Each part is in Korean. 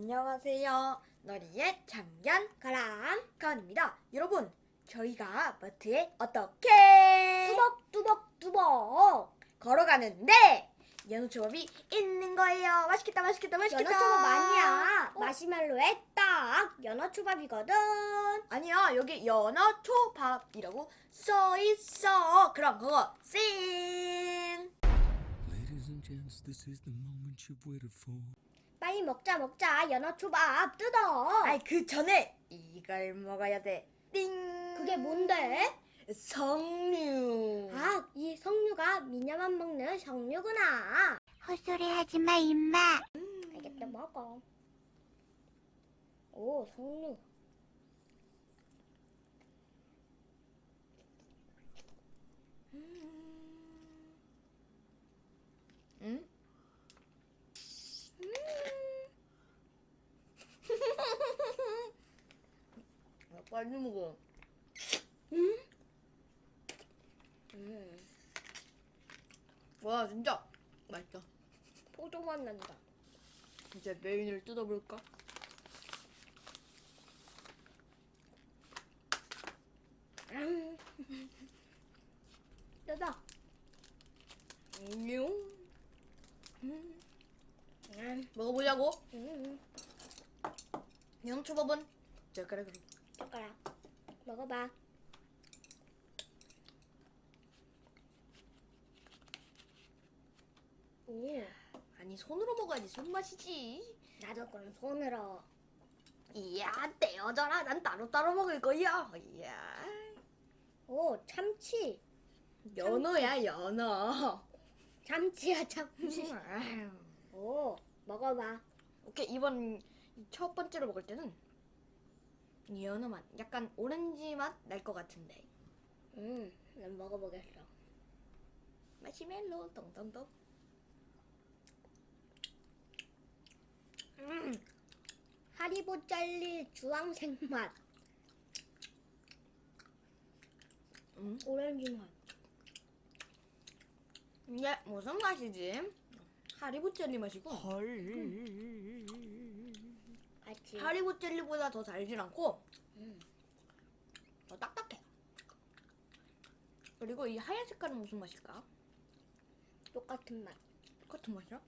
안녕하세요. 너리의 장견 그럼 가은입니다. 여러분, 저희가 마트에 어떻게 뚜벅 뚜벅 뚜벅 걸어가는데 연어초밥이 있는 거예요. 맛있겠다, 맛있겠다, 맛있겠다. 연어초밥 아니야 어? 마시멜로에 딱 연어초밥이거든 아니야, 여기 연어초밥이라고 써 있어. 그럼 그거 쌩. Ladies and gents, this is the moment you've waited for. 빨리 먹자 먹자 연어 초밥 뜯어 아이 그 전에 이걸 먹어야 돼. 띵. 그게 뭔데? 석류. 아 이 석류가 미녀만 먹는 석류구나 헛소리 하지 마, 임마. 알겠다 먹어 오 석류 응? 야, 빨리 먹어. 음. 와 진짜 맛있다. 포도맛 난다 이제 메인을 뜯어볼까? 음. 뜯어 안녕. 음. 먹어보자고. 음. 연초밥은 젓가락으로. 젓가락 먹어봐 오 아니 손으로 먹어야지 손맛이지. 나도 그럼 손으로 이야 떼어져라. 난 따로 따로 먹을 거야. 이야. 오 참치 연어야 연어. 참치야 참치 오 먹어봐 오케이 이번 첫 번째로 먹을 때는 이 연어 맛, 약간 오렌지 맛 날 것 같은데. 음 난 먹어보겠어 마시멜로 동동동. 음 하리보 젤리 주황색 맛 음. 오렌지 맛 이게 무슨 맛이지? 하리보 젤리 맛이고 같이 하리보 젤리보다 더 달진 않고 음. 더 딱딱해. 그리고 이 하얀 색깔은 무슨 맛일까? 똑같은 맛 똑같은 맛이야?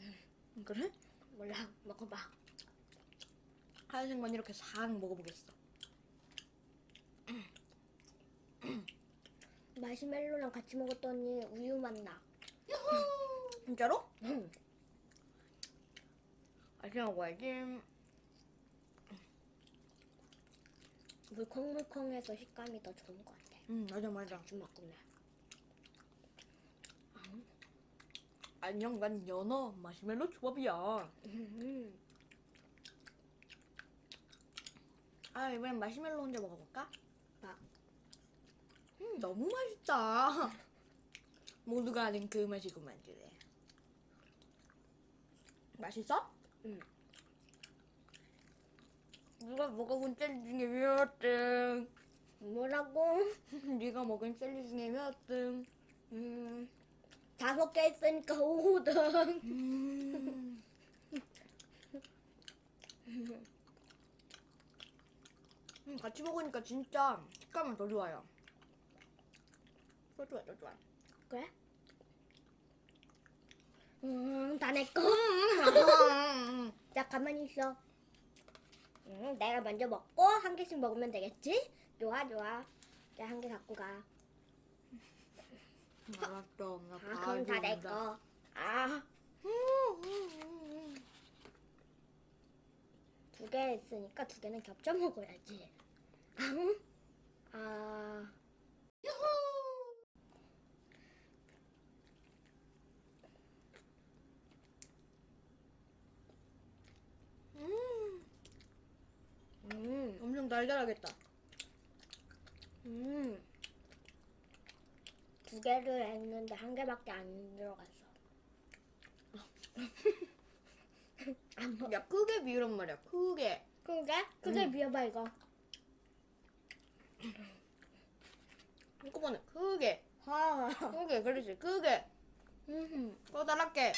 음, 그래? 몰라 먹어봐 하얀색만 이렇게 싹 먹어보겠어. 마시멜로랑 같이 먹었더니 우유 맛 나. 진짜로? 응. 이렇게 먹어야지. 물컹물컹해서 식감이 더 좋은 것 같아. 응 맞아 맞아. 주먹구나. 안녕 난 연어 마시멜로 초밥이야. 음. 아 이번엔 마시멜로 혼자 먹어볼까? 나. 음 너무 맛있다. 모두가 아는 그 맛이구만 그래. 맛있어? 응. 누가 먹어본 젤리 중에 몇 등? 뭐라고? 네가 먹은 젤리 중에 몇 등? 음. 다섯 개 있으니까 5등. 음. 음, 같이 먹으니까 진짜 식감은 더 좋아요. 더 좋아, 더 좋아. 그래? 음, 다내 거. 음. 자, 가만히 있어. 음, 내가 먼저 먹고 한 개씩 먹으면 되겠지? 좋아, 좋아. 자, 한개 갖고 가. 알았어, 나 아, 그럼 다 내. 거. 아, 두 개 있으니까 두 개는 겹쳐 먹어야지. 아, 아. 음, 음, 엄청 달달하겠다. 음. 두 개를 했는데 한 개밖에 안 들어갔어. 안 먹. 야, 크게 비우란 말이야, 크게. 그게? 그게 음. 비워봐 이거. 한꺼번에 크게. 아. 크게, 그렇지, 크게. 음. 더 달랍게.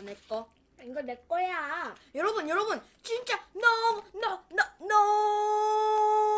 이거 내 거. 이거 내 거야. 여러분, 여러분, 진짜 너무, 너, 너, 너.